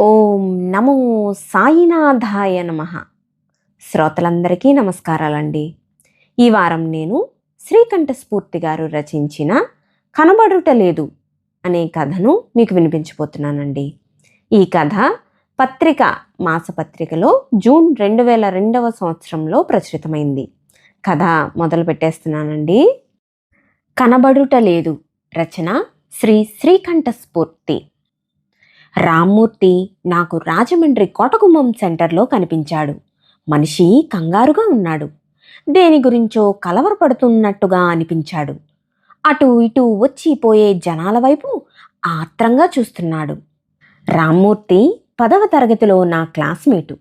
ఓం నమో సాయినాథాయ నమ. శ్రోతలందరికీ నమస్కారాలండి. ఈ వారం నేను శ్రీకంఠస్ఫూర్తి గారు రచించిన కనబడుట లేదు అనే కథను మీకు వినిపించబోతున్నానండి. ఈ కథ పత్రిక మాసపత్రికలో జూన్ రెండు వేల రెండవ సంవత్సరంలో ప్రచురితమైంది. కథ మొదలు పెట్టేస్తున్నానండి. కనబడుట లేదు రచన శ్రీ శ్రీకంఠస్ఫూర్తి రామ్మూర్తి నాకు రాజమండ్రి కోటగుమ్మం సెంటర్లో కనిపించాడు. మనిషి కంగారుగా ఉన్నాడు. దేని గురించో కలవరపడుతున్నట్టుగా అనిపించాడు. అటు ఇటు వచ్చి పోయే జనాల వైపు ఆత్రంగా చూస్తున్నాడు. రామ్మూర్తి పదవ తరగతిలో నా క్లాస్మేటు.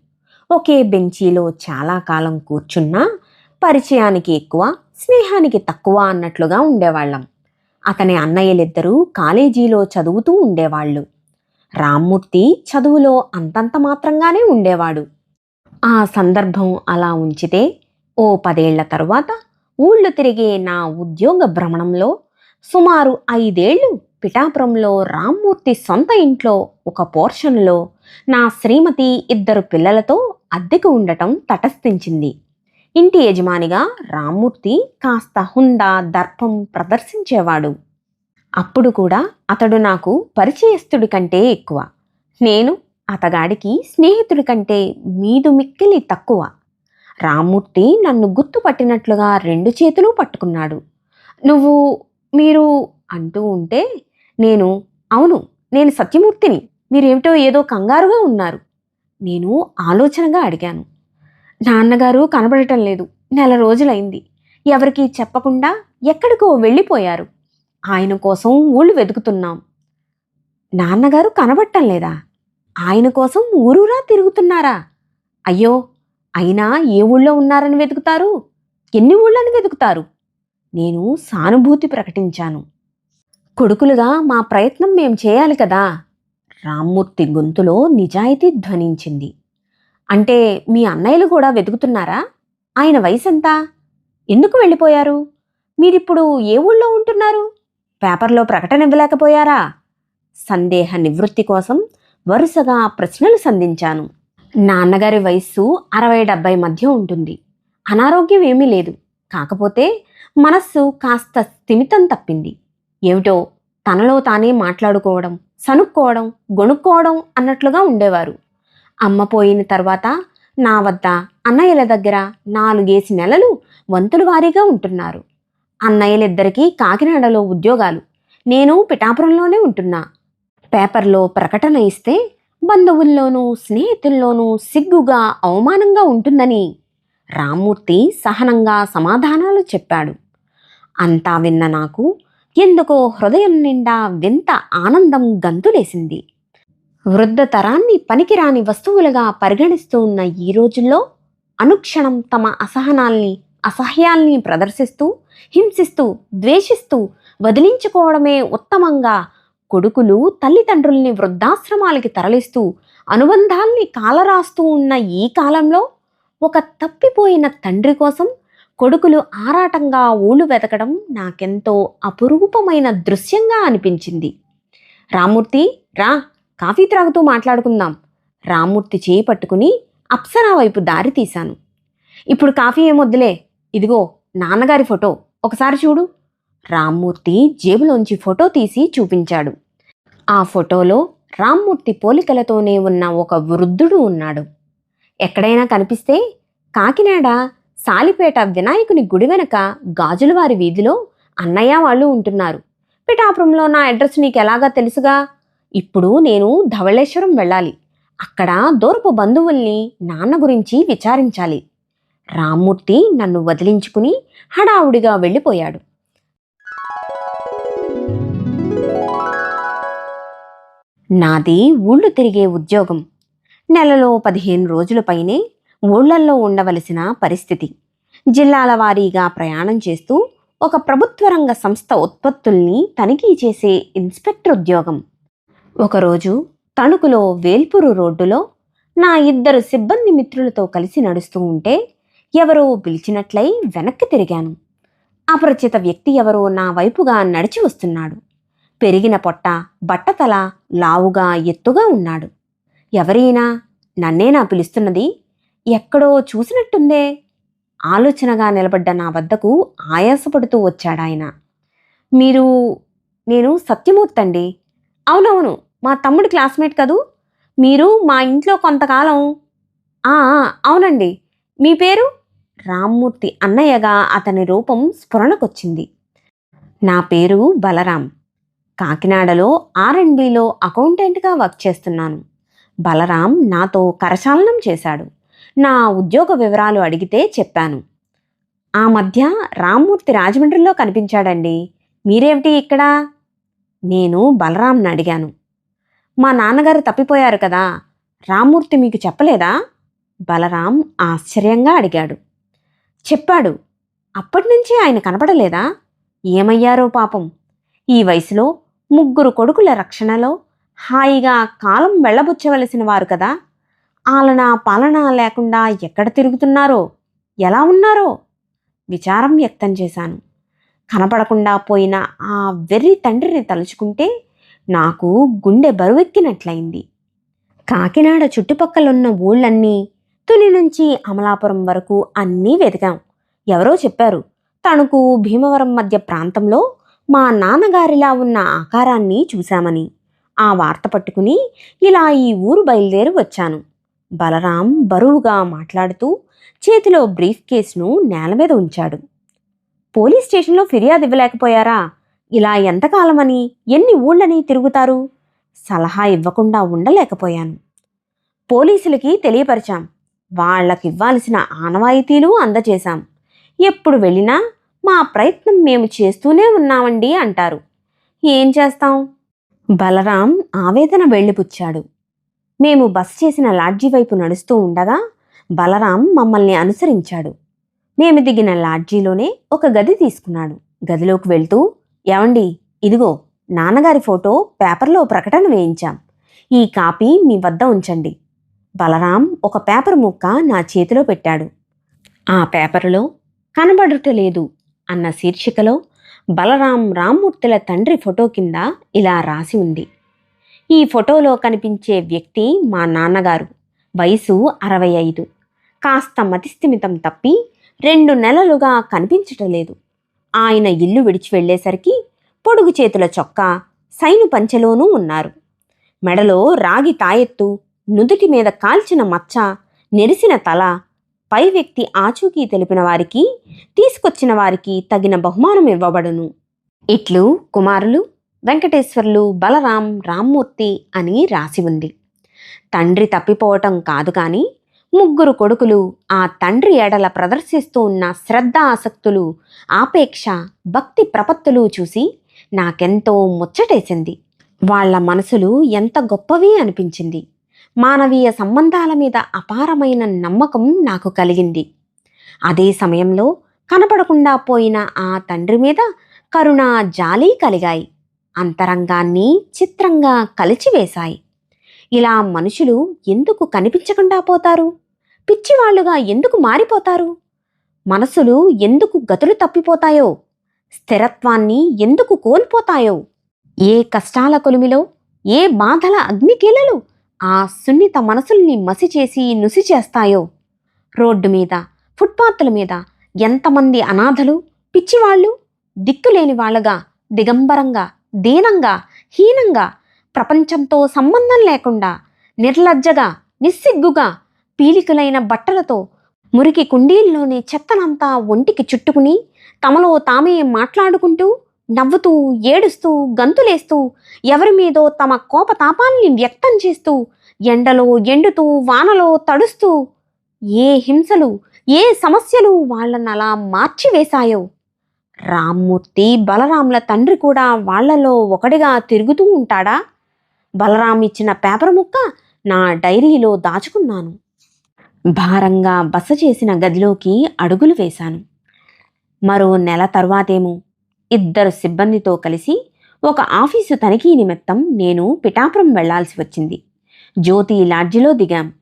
ఒకే బెంచీలో చాలా కాలం కూర్చున్నా పరిచయానికి ఎక్కువ స్నేహానికి తక్కువ అన్నట్లుగా ఉండేవాళ్ళం. అతని అన్నయ్యలిద్దరూ కాలేజీలో చదువుతూ ఉండేవాళ్ళు. రామ్మూర్తి చదువులో అంతంత మాత్రంగానే ఉండేవాడు. ఆ సందర్భం అలా ఉంచితే ఓ పదేళ్ళ తరువాత ఊళ్ళు తిరిగే నా ఉద్యోగ భ్రమణంలో సుమారు ఐదేళ్ళు పిఠాపురంలో రామ్మూర్తి సొంత ఇంట్లో ఒక పోర్షన్లో నా శ్రీమతి ఇద్దరు పిల్లలతో అద్దెకు ఉండటం తటస్థించింది. ఇంటి యజమానిగా రామ్మూర్తి కాస్త హుందా దర్పం ప్రదర్శించేవాడు. అప్పుడు కూడా అతడు నాకు పరిచయస్తుడి కంటే ఎక్కువ. నేను అతగాడికి స్నేహితుడి కంటే మీదు మిక్కిలి తక్కువ. రామ్మూర్తి నన్ను గుర్తుపట్టినట్లుగా రెండు చేతులు పట్టుకున్నాడు. నువ్వు మీరు అంటూ ఉంటే నేను అవును నేను సత్యమూర్తిని. మీరేమిటో ఏదో కంగారుగా ఉన్నారు. నేను ఆలోచనగా అడిగాను. నాన్నగారు కనబడటం లేదు. నెల రోజులైంది. ఎవరికీ చెప్పకుండా ఎక్కడికో వెళ్ళిపోయారు. ఆయన కోసం ఊళ్ళు వెతుకుతున్నాం నాన్నగారు కనబట్టం లేదా? ఆయన కోసం ఊరూరా తిరుగుతున్నారా? అయ్యో అయినా ఏ ఊళ్ళో ఉన్నారని వెతుకుతారు? ఎన్ని ఊళ్ళని వెతుకుతారు? నేను సానుభూతి ప్రకటించాను. కొడుకులుగా మా ప్రయత్నం మేం చేయాలి కదా? రామ్మూర్తి గొంతులో నిజాయితీ ధ్వనించింది. అంటే మీ అన్నయ్యలు కూడా వెతుకుతున్నారా? ఆయన వయసు ఎంత ఎందుకు వెళ్ళిపోయారు? మీరిప్పుడు ఏ ఊళ్ళో ఉంటున్నారు? పేపర్లో ప్రకటన ఇవ్వలేకపోయారా? సందేహ నివృత్తి కోసం వరుసగా ప్రశ్నలు సంధించాను. నాన్నగారి వయస్సు అరవై డెబ్బై మధ్య ఉంటుంది. అనారోగ్యం ఏమీ లేదు. కాకపోతే మనస్సు కాస్త స్థిమితం తప్పింది. ఏమిటో తనలో తానే మాట్లాడుకోవడం సనుక్కోవడం గొణుక్కోవడం అన్నట్లుగా ఉండేవారు. అమ్మ పోయిన తర్వాత నా వద్ద అన్నయ్యల దగ్గర నాలుగేసి నెలలు వంతులు వారీగా ఉంటున్నారు. అన్నయ్యలిద్దరికీ కాకినాడలో ఉద్యోగాలు. నేను పిఠాపురంలోనే ఉంటున్నా. పేపర్లో ప్రకటన ఇస్తే బంధువుల్లోనూ స్నేహితుల్లోనూ సిగ్గుగా అవమానంగా ఉంటుందని రామ్మూర్తి సహనంగా సమాధానాలు చెప్పాడు. అంతా విన్న నాకు ఎందుకో హృదయం నిండా వింత ఆనందం గంతులేసింది. వృద్ధ తరాన్ని పనికిరాని వస్తువులుగా పరిగణిస్తూ ఉన్న ఈ రోజుల్లో అనుక్షణం తమ అసహనాల్ని అసహ్యాల్ని ప్రదర్శిస్తూ హింసిస్తూ ద్వేషిస్తూ వదిలించుకోవడమే ఉత్తమంగా కొడుకులు తల్లిదండ్రుల్ని వృద్ధాశ్రమాలకి తరలిస్తూ అనుబంధాల్ని కాలరాస్తూ ఉన్న ఈ కాలంలో ఒక తప్పిపోయిన తండ్రి కోసం కొడుకులు ఆరాటంగా ఊళ్ళు వెతకడం నాకెంతో అపురూపమైన దృశ్యంగా అనిపించింది. రామూర్తి రా కాఫీ త్రాగుతూ మాట్లాడుకుందాం. రామ్మూర్తి చేయి పట్టుకుని అప్సరా వైపు దారి తీశాను. ఇప్పుడు కాఫీ ఏమొద్దులే ఇదిగో నాన్నగారి ఫోటో. ఒకసారి చూడు. రామ్మూర్తి జేబులోంచి ఫోటో తీసి చూపించాడు. ఆ ఫోటోలో రామ్మూర్తి పోలికలతోనే ఉన్న ఒక వృద్ధుడు ఉన్నాడు. ఎక్కడైనా కనిపిస్తే కాకినాడ సాలిపేట వినాయకుని గుడి వెనక గాజులవారి వీధిలో అన్నయ్య వాళ్ళు ఉంటున్నారు. పిఠాపురంలో నా అడ్రస్ నీకు ఎలాగా తెలుసుగా? ఇప్పుడు నేను ధవళేశ్వరం వెళ్ళాలి. అక్కడ దూరపు బంధువుల్ని నాన్న గురించి విచారించాలి. రామ్మూర్తి నన్ను వదిలించుకుని హడావుడిగా వెళ్ళిపోయాడు. నాది ఊళ్ళు తిరిగే ఉద్యోగం. నెలలో పదిహేను రోజుల పైనే ఊళ్ళల్లో ఉండవలసిన పరిస్థితి. జిల్లాల వారీగా ప్రయాణం చేస్తూ ఒక ప్రభుత్వ రంగ సంస్థ ఉత్పత్తుల్ని తనిఖీ చేసే ఇన్స్పెక్టర్ ఉద్యోగం. ఒకరోజు తణుకులో వేల్పూరు రోడ్డులో నా ఇద్దరు సిబ్బంది మిత్రులతో కలిసి నడుస్తూ ఉంటే ఎవరో పిలిచినట్లయి వెనక్కి తిరిగాను. అపరిచిత వ్యక్తి ఎవరో నా వైపుగా నడిచి వస్తున్నాడు. పెరిగిన పొట్ట బట్టతల లావుగా ఎత్తుగా ఉన్నాడు. ఎవరైనా నన్నేనా పిలుస్తున్నది? ఎక్కడో చూసినట్టుందే. ఆలోచనగా నిలబడ్డ నా వద్దకు ఆయాసపడుతూ వచ్చాడాయన మీరు నేను సత్యమూర్తి అండి. అవునవును మా తమ్ముడి క్లాస్మేట్ కదూ? మీరు మా ఇంట్లో కొంతకాలం అవునండి. మీ పేరు? రామ్మూర్తి అన్నయ్యగా అతని రూపం స్ఫురణకొచ్చింది. నా పేరు బలరాం. కాకినాడలో ఆర్ అకౌంటెంట్గా వర్క్ చేస్తున్నాను. బలరాం నాతో కరచాలనం చేశాడు. నా ఉద్యోగ వివరాలు అడిగితే చెప్పాను. ఆ మధ్య రామ్మూర్తి రాజమండ్రిలో కనిపించాడండి. మీరేమిటి ఇక్కడ? నేను బలరాంని అడిగాను. మా నాన్నగారు తప్పిపోయారు కదా. రామ్మూర్తి మీకు చెప్పలేదా? బలరాం ఆశ్చర్యంగా అడిగాడు. చెప్పాడు అప్పటినుంచి ఆయన కనపడలేదా? ఏమయ్యారో పాపం. ఈ వయసులో ముగ్గురు కొడుకుల రక్షణలో హాయిగా కాలం వెళ్ళబుచ్చవలసిన వారు కదా? ఆలన పాలన లేకుండా ఎక్కడ తిరుగుతున్నారో? ఎలా ఉన్నారో? విచారం వ్యక్తం చేశాను. కనపడకుండా పోయిన ఆ వెర్రి తండ్రిని తలుచుకుంటే నాకు గుండె బరువెక్కినట్లయింది. కాకినాడ చుట్టుపక్కలున్న ఊళ్ళన్నీ తుని నుంచి అమలాపురం వరకు అన్నీ వెతికాం. ఎవరో చెప్పారు తణుకు భీమవరం మధ్య ప్రాంతంలో మా నాన్నగారిలా ఉన్న ఆకారాన్ని చూశామని. ఆ వార్త పట్టుకుని ఇలా ఈ ఊరు బయలుదేరి వచ్చాను. బలరాం బరువుగా మాట్లాడుతూ చేతిలో బ్రీఫ్ కేసును నేల మీద ఉంచాడు. పోలీస్ స్టేషన్లో ఫిర్యాదు ఇవ్వలేకపోయారా? ఇలా ఎంతకాలమని ఎన్ని ఊళ్ళని తిరుగుతారు? సలహా ఇవ్వకుండా ఉండలేకపోయాను. పోలీసులకి తెలియపరిచాం. వాళ్ళకివ్వాల్సిన ఆనవాయితీలు అందజేశాం. ఎప్పుడు వెళ్ళినా మా ప్రయత్నం మేము చేస్తూనే ఉన్నామండి అంటారు. ఏం చేస్తాం? బలరాం ఆవేదన వెళ్ళిపుచ్చాడు. మేము బస్ చేసిన లాడ్జీ వైపు నడుస్తూ ఉండగా బలరాం మమ్మల్ని అనుసరించాడు. మేము దిగిన లాడ్జీలోనే ఒక గది తీసుకున్నాడు. గదిలోకి వెళ్తూ ఏమండి ఇదిగో నాన్నగారి ఫోటో పేపర్లో ప్రకటన వేయించాం. ఈ కాపీ మీ వద్ద ఉంచండి. బలరాం ఒక పేపర్ ముక్క నా చేతిలో పెట్టాడు. ఆ పేపరులో కనబడుటలేదు అన్న శీర్షికలో బలరాం రామ్మూర్తుల తండ్రి ఫోటో కింద ఇలా రాసి ఉంది. ఈ ఫోటోలో కనిపించే వ్యక్తి మా నాన్నగారు. వయసు అరవై ఐదు. కాస్త మతిస్థిమితం తప్పి రెండు నెలలుగా కనిపించటలేదు ఆయన ఇల్లు విడిచి వెళ్ళేసరికి పొడుగు చేతుల చొక్కా సైను పంచెలోనూ ఉన్నారు. మెడలో రాగి తాయెత్తు నుదుటి మీద కాల్చిన మచ్చ నెరిసిన తల పై వ్యక్తి ఆచూకీ తెలిపిన వారికి తీసుకొచ్చిన వారికి తగిన బహుమానం ఇవ్వబడును. ఇట్లు కుమారులు వెంకటేశ్వర్లు బలరాం రామ్మూర్తి అని రాసి ఉంది. తండ్రి తప్పిపోవటం కాదు కానీ ముగ్గురు కొడుకులు ఆ తండ్రి ఎడల ప్రదర్శిస్తూ ఉన్న శ్రద్ధ ఆసక్తులు ఆపేక్ష భక్తి ప్రపత్తులు చూసి నాకెంతో ముచ్చటేసింది. వాళ్ళ మనసులు ఎంత గొప్పవి అనిపించింది. మానవీయ సంబంధాల మీద అపారమైన నమ్మకం నాకు కలిగింది. అదే సమయంలో కనపడకుండా పోయిన ఆ తండ్రి మీద కరుణ జాలి కలిగాయి. అంతరంగాన్ని చిత్రంగా కలిచివేశాయి. ఇలా మనుషులు ఎందుకు కనిపించకుండా పోతారు? పిచ్చివాళ్ళుగా ఎందుకు మారిపోతారు? మనసులు ఎందుకు గతులు తప్పిపోతాయో? స్థిరత్వాన్ని ఎందుకు కోల్పోతాయో? ఏ కష్టాల కొలిమిలో? ఏ బాధల అగ్నికీలలు? ఆ సున్నిత మనసుల్ని మసి చేసి నుసి చేస్తాయో? రోడ్డు మీద ఫుట్పాత్ల మీద ఎంతమంది అనాథలు పిచ్చివాళ్ళు దిక్కులేని వాళ్ళగా దిగంబరంగా దీనంగా హీనంగా ప్రపంచంతో సంబంధం లేకుండా నిర్లజ్జగా నిస్సిగ్గుగా పీలికలైన బట్టలతో మురికి కుండీల్లోని చెత్తనంతా ఒంటికి చుట్టుకుని తమలో తామే మాట్లాడుకుంటూ నవ్వుతూ ఏడుస్తూ గంతులేస్తూ ఎవరి మీదో తమ కోపతాపాల్ని వ్యక్తం చేస్తూ ఎండలో ఎండుతూ వానలో తడుస్తూ ఏ హింసలు ఏ సమస్యలు వాళ్ళనలా మార్చివేశాయో. రామ్మూర్తి బలరాముల తండ్రి కూడా వాళ్ళలో ఒకడిగా తిరుగుతూ ఉంటాడా? బలరాం ఇచ్చిన పేపర్ ముక్క నా డైరీలో దాచుకున్నాను. భారంగా బస చేసిన గదిలోకి అడుగులు వేశాను. మరో నెల తర్వాతేమో ఇద్దరు సిబ్బందితో కలిసి ఒక ఆఫీసు తనిఖీ నిమిత్తం నేను పిఠాపురం వెళ్ళాల్సి వచ్చింది. జ్యోతి లాడ్జిలో దిగాం.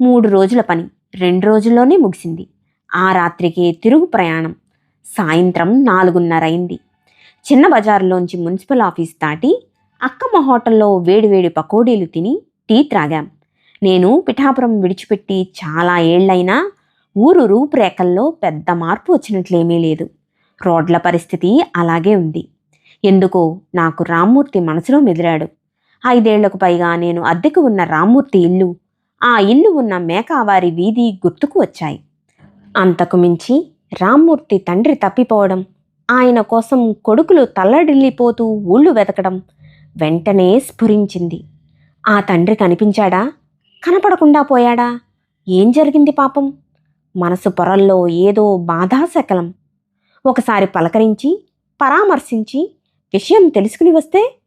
మూడు రోజుల పని రెండు రోజుల్లోనే ముగిసింది. ఆ రాత్రికి తిరుగు ప్రయాణం. సాయంత్రం నాలుగున్నరైంది చిన్న బజారులోంచి మున్సిపల్ ఆఫీస్ దాటి అక్కమ్మ హోటల్లో వేడివేడి పకోడీలు తిని టీ త్రాగాం. నేను పిఠాపురం విడిచిపెట్టి చాలా ఏళ్ళైనా ఊరు రూపురేఖల్లో పెద్ద మార్పు వచ్చినట్లేమీ లేదు. రోడ్ల పరిస్థితి అలాగే ఉంది. ఎందుకో నాకు రామ్మూర్తి మనసులో మెదిలాడు. ఐదేళ్ళకు పైగా నేను అద్దెకు ఉన్న రామ్మూర్తి ఇల్లు ఆ ఇల్లు ఉన్న మేకావారి వీధి గుర్తుకు వచ్చాయి. అంతకు మించి రామ్మూర్తి తండ్రి తప్పిపోవడం ఆయన కోసం కొడుకులు తల్లడిల్లిపోతూ ఊళ్ళు వెతకడం వెంటనే స్ఫురించింది. ఆ తండ్రి కనిపించాడా? కనపడకుండా పోయాడా? ఏం జరిగింది పాపం? మనసు పొరల్లో ఏదో బాధాశకలం. ఒకసారి పలకరించి పరామర్శించి విషయం తెలుసుకుని వస్తే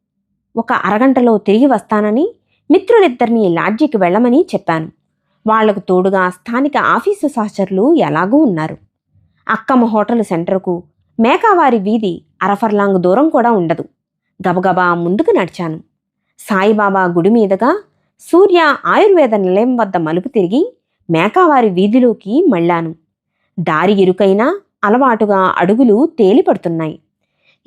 ఒక అరగంటలో తిరిగి వస్తానని మిత్రులిద్దరినీ లాడ్జికి వెళ్ళమని చెప్పాను. వాళ్ళకు తోడుగా స్థానిక ఆఫీసు సహచరులు ఎలాగూ ఉన్నారు. అక్కమ్మ హోటల్ సెంటర్కు మేకావారి వీధి అరఫర్లాంగ్ దూరం కూడా ఉండదు. గబగబా ముందుకు నడిచాను. సాయిబాబా గుడి మీదుగా సూర్య ఆయుర్వేద నిలయం వద్ద మలుపు తిరిగి మేకావారి వీధిలోకి మళ్ళాను. దారి ఇరుకైనా అలవాటుగా అడుగులు తేలిపడుతున్నాయి.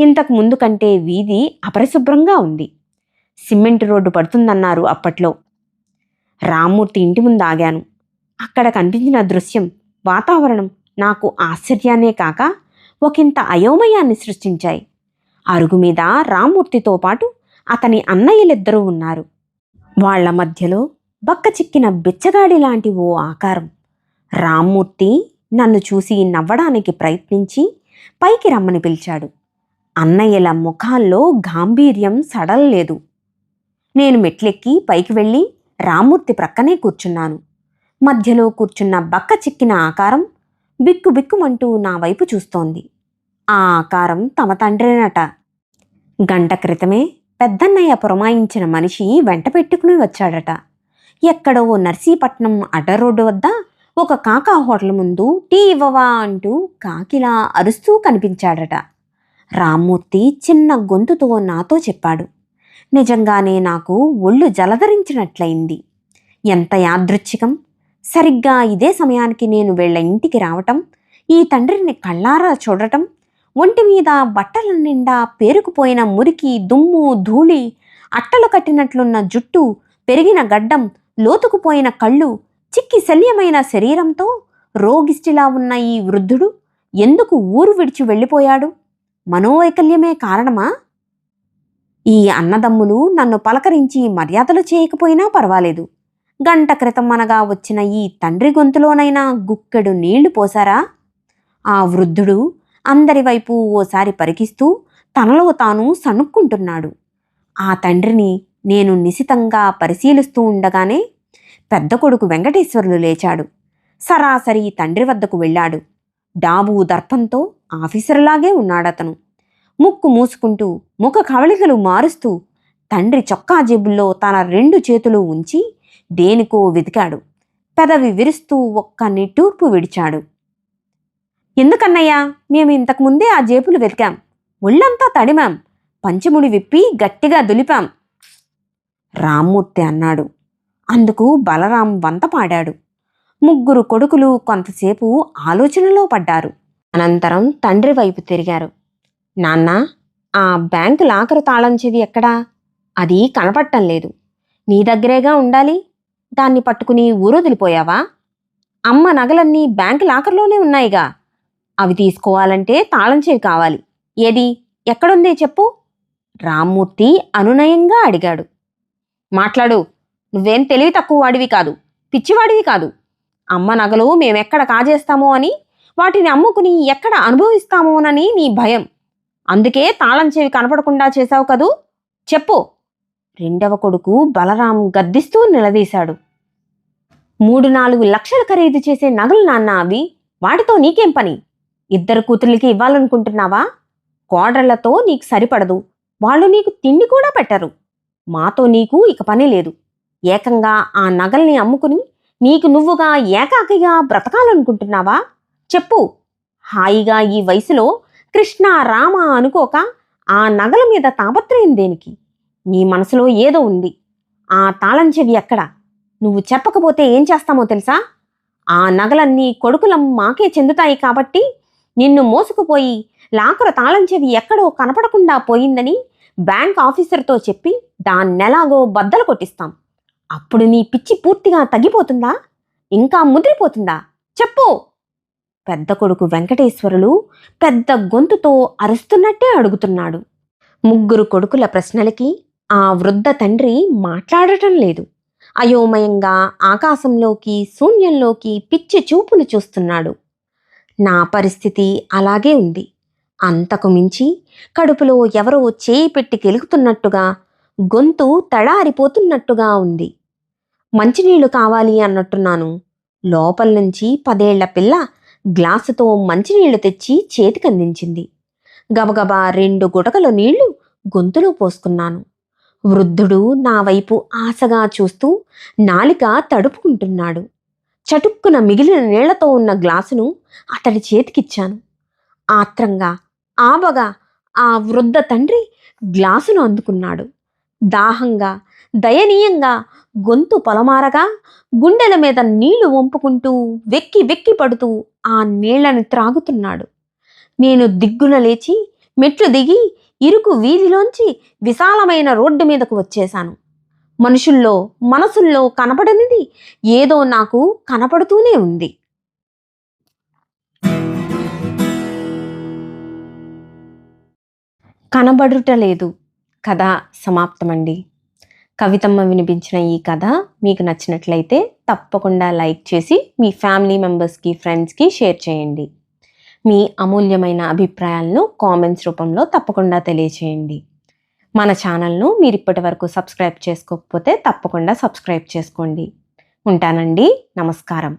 ఇంతకు ముందు కంటే వీధి అపరిశుభ్రంగా ఉంది. సిమెంట్ రోడ్డు పడుతుందన్నారు అప్పట్లో. రామ్మూర్తి ఇంటి ముందు ఆగాను. అక్కడ కనిపించిన దృశ్యం వాతావరణం నాకు ఆశ్చర్యాన్నే కాక ఒకంత అయోమయాన్ని సృష్టించాయి. అరుగు మీద రామ్మూర్తితో పాటు అతని అన్నయ్యలిద్దరూ ఉన్నారు. వాళ్ళ మధ్యలో బక్క చిక్కిన బిచ్చగాడి లాంటి ఓ ఆకారం. రామ్మూర్తి నన్ను చూసి నవ్వడానికి ప్రయత్నించి పైకి రమ్మని పిలిచాడు. అన్నయ్యల ముఖాల్లో గాంభీర్యం సడల్లేదు నేను మెట్లెక్కి పైకి వెళ్ళి రామూర్తి ప్రక్కనే కూర్చున్నాను. మధ్యలో కూర్చున్న బక్క చిక్కిన ఆకారం బిక్కుబిక్కుమంటూ నా వైపు చూస్తోంది. ఆ ఆకారం తమ తండ్రేనట. గంట క్రితమే పెద్దన్నయ్య పురమాయించిన మనిషి వెంట పెట్టుకుని వచ్చాడట. ఎక్కడో నర్సీపట్నం అడ్డ రోడ్డు వద్ద ఒక కాకా హోటల్ ముందు టీ ఇవ్వవా అంటూ కాకిలా అరుస్తూ కనిపించాడట. రామ్మూర్తి చిన్న గొంతుతో నాతో చెప్పాడు. నిజంగానే నాకు ఒళ్ళు జలధరించినట్లయింది. ఎంత యాదృచ్ఛికం! సరిగ్గా ఇదే సమయానికి నేను వీళ్ళ ఇంటికి రావటం ఈ తండ్రిని కళ్ళారా చూడటం ఒంటి మీద బట్టల నిండా పేరుకుపోయిన మురికి దుమ్ము ధూళి అట్టలు కట్టినట్లున్న జుట్టు పెరిగిన గడ్డం లోతుకుపోయిన కళ్ళు చిక్కి శల్యమైన శరీరంతో రోగిష్టిలా ఉన్న ఈ వృద్ధుడు ఎందుకు ఊరు విడిచి వెళ్ళిపోయాడు? మనోవైకల్యమే కారణమా? ఈ అన్నదమ్ములు నన్ను పలకరించి మర్యాదలు చేయకపోయినా పర్వాలేదు. గంట క్రితం అనగా వచ్చిన ఈ తండ్రి గొంతులోనైనా గుక్కెడు నీళ్ళు పోసారా ఆ వృద్ధుడు అందరి వైపు ఓసారి పరికిస్తూ తనలో తాను సణుక్కుంటున్నాడు. ఆ తండ్రిని నేను నిశితంగా పరిశీలిస్తూ ఉండగానే పెద్ద కొడుకు వెంకటేశ్వరులు లేచాడు. సరాసరి తండ్రి వద్దకు వెళ్ళాడు. డాబు దర్పంతో ఆఫీసర్లాగే ఉన్నాడతను. ముక్కు మూసుకుంటూ ముఖ కవళికలు మారుస్తూ తండ్రి చొక్కా జేబుల్లో తన రెండు చేతులు ఉంచి దేనికో వెతికాడు. పెదవి విరుస్తూ ఒక్క నిట్టూర్పు విడిచాడు. ఎందుకన్నయ్యా మేము ఇంతకుముందే ఆ జేబులు వెతికాం. ఒళ్ళంతా తడిమాం. పంచముడి విప్పి గట్టిగా దులిపాం. రామ్మూర్తి అన్నాడు. అందుకు బలరాం వంత పాడాడు. ముగ్గురు కొడుకులు కొంతసేపు ఆలోచనలో పడ్డారు. అనంతరం తండ్రి వైపు తిరిగారు. నాన్న ఆ బ్యాంకు లాకరు తాళం చెవి ఎక్కడా? అది కనపడటం లేదు. నీ దగ్గరేగా ఉండాలి. దాన్ని పట్టుకుని ఊరొదిలిపోయావా అమ్మ నగలన్నీ బ్యాంకు లాకర్లోనే ఉన్నాయిగా. అవి తీసుకోవాలంటే తాళం చెవి కావాలి. ఏది? ఎక్కడుంది చెప్పు. రామ్మూర్తి అనునయంగా అడిగాడు. మాట్లాడు. నువ్వేం తెలివి తక్కువ వాడివి కాదు. పిచ్చివాడివి కాదు. అమ్మ నగలు మేమెక్కడ కాజేస్తామో అని వాటిని అమ్ముకుని ఎక్కడ అనుభవిస్తామోనని నీ భయం. అందుకే తాళం చెవి కనపడకుండా చేశావు కదూ? చెప్పు. రెండవ కొడుకు బలరాం గద్దిస్తూ నిలదీశాడు. మూడు నాలుగు లక్షలు ఖరీదు చేసే నగలు నాన్న అవి. వాటితో నీకేం పని? ఇద్దరు కూతుర్లకి ఇవ్వాలనుకుంటున్నావా? కోడళ్ళతో నీకు సరిపడదు. వాళ్ళు నీకు తిండి కూడా పెట్టరు. మాతో నీకు ఇక పని లేదు. ఏకంగా ఆ నగల్ని అమ్ముకుని నీకు నువ్వుగా ఏకాకిగా బ్రతకాలనుకుంటున్నావా? చెప్పు. హాయిగా ఈ వయసులో కృష్ణ రామ అనుకోక ఆ నగల మీద తాపత్రయం దేనికి? నీ మనసులో ఏదో ఉంది. ఆ తాళం చెవి ఎక్కడ? నువ్వు చెప్పకపోతే ఏం చేస్తామో తెలుసా? ఆ నగలన్నీ కొడుకులం మాకే చెందుతాయి కాబట్టి నిన్ను మోసుకుపోయి లాకర తాళం చెవి ఎక్కడో కనపడకుండా పోయిందని బ్యాంక్ ఆఫీసర్తో చెప్పి దాన్నెలాగో బద్దలు కొట్టిస్తాం. అప్పుడు నీ పిచ్చి పూర్తిగా తగ్గిపోతుందా? ఇంకా ముదిరిపోతుందా? చెప్పు. పెద్ద కొడుకు వెంకటేశ్వరులు పెద్ద గొంతుతో అరుస్తున్నట్టే అడుగుతున్నాడు. ముగ్గురు కొడుకుల ప్రశ్నలకి ఆ వృద్ధ తండ్రి మాట్లాడటం లేదు. అయోమయంగా ఆకాశంలోకి శూన్యంలోకి పిచ్చి చూపులు చూస్తున్నాడు. నా పరిస్థితి అలాగే ఉంది. అంతకు మించి కడుపులో ఎవరో చేయి పెట్టి కెలుగుతున్నట్టుగా గొంతు తడారిపోతున్నట్టుగా ఉంది. మంచినీళ్ళు కావాలి అన్నట్టున్నాను. లోపల నుంచి పదేళ్ళ పిల్ల గ్లాసుతో మంచినీళ్ళు తెచ్చి చేతికందించింది. గబగబా రెండు గుటకల నీళ్ళు గొంతులో పోసుకున్నాను. వృద్ధుడు నా వైపు ఆశగా చూస్తూ నాలిక తడుపుకుంటున్నాడు. చటుక్కున మిగిలిన నీళ్ళతో ఉన్న గ్లాసును అతడి చేతికిచ్చాను. ఆత్రంగా ఆబగా ఆ వృద్ధ తండ్రి గ్లాసును అందుకున్నాడు. దాహంగా దయనీయంగా గొంతు పొలమారగా గుండెల మీద నీళ్ళు వంపుకుంటూ వెక్కి వెక్కి పడుతూ ఆ నీళ్ళను త్రాగుతున్నాడు. నేను దిగ్గున లేచి మెట్లు దిగి ఇరుకు వీధిలోంచి విశాలమైన రోడ్డు మీదకు వచ్చేశాను. మనుషుల్లో మనసుల్లో కనపడనిది ఏదో నాకు కనపడుతూనే ఉంది. కనబడుట లేదు. కథ సమాప్తమండి. కవితమ్మ వినిపించిన ఈ కథ మీకు నచ్చినట్లయితే తప్పకుండా లైక్ చేసి మీ ఫ్యామిలీ మెంబర్స్కి ఫ్రెండ్స్కి షేర్ చేయండి. మీ అమూల్యమైన అభిప్రాయాలను కామెంట్స్ రూపంలో తప్పకుండా తెలియచేయండి. మన ఛానల్ను మీరు ఇప్పటి వరకు సబ్స్క్రైబ్ చేసుకోకపోతే తప్పకుండా సబ్స్క్రైబ్ చేసుకోండి. ఉంటానండి. నమస్కారం.